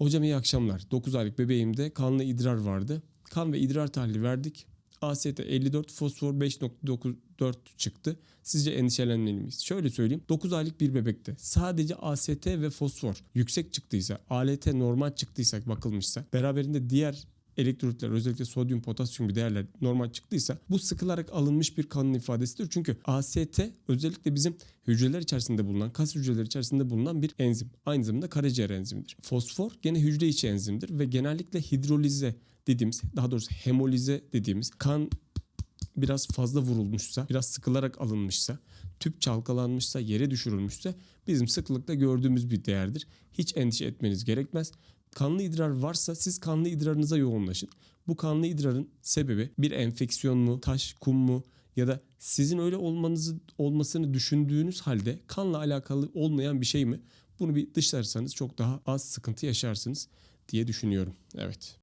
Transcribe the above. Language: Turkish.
Hocam iyi akşamlar. 9 aylık bebeğimde kanlı idrar vardı. Kan ve idrar tahlili verdik. AST 54, fosfor 5.94 çıktı. Sizce endişelenmeli miyiz? Şöyle söyleyeyim. 9 aylık bir bebekte sadece AST ve fosfor yüksek çıktıysa, ALT normal çıktıysa bakılmışsa, beraberinde diğer elektrolitler özellikle sodyum, potasyum gibi değerler normal çıktıysa bu sıkılarak alınmış bir kanın ifadesidir. Çünkü AST özellikle bizim hücreler içerisinde bulunan, kas hücreleri içerisinde bulunan bir enzim. Aynı zamanda karaciğer enzimidir. Fosfor gene hücre içi enzimdir ve genellikle hidrolize dediğimiz, daha doğrusu hemolize dediğimiz kan biraz fazla vurulmuşsa, biraz sıkılarak alınmışsa, tüp çalkalanmışsa, yere düşürülmüşse bizim sıklıkla gördüğümüz bir değerdir. Hiç endişe etmeniz gerekmez. Kanlı idrar varsa siz kanlı idrarınıza yoğunlaşın. Bu kanlı idrarın sebebi bir enfeksiyon mu, taş, kum mu ya da sizin öyle olmanızı olmasını düşündüğünüz halde kanla alakalı olmayan bir şey mi? Bunu bir dışlarsanız çok daha az sıkıntı yaşarsınız diye düşünüyorum. Evet.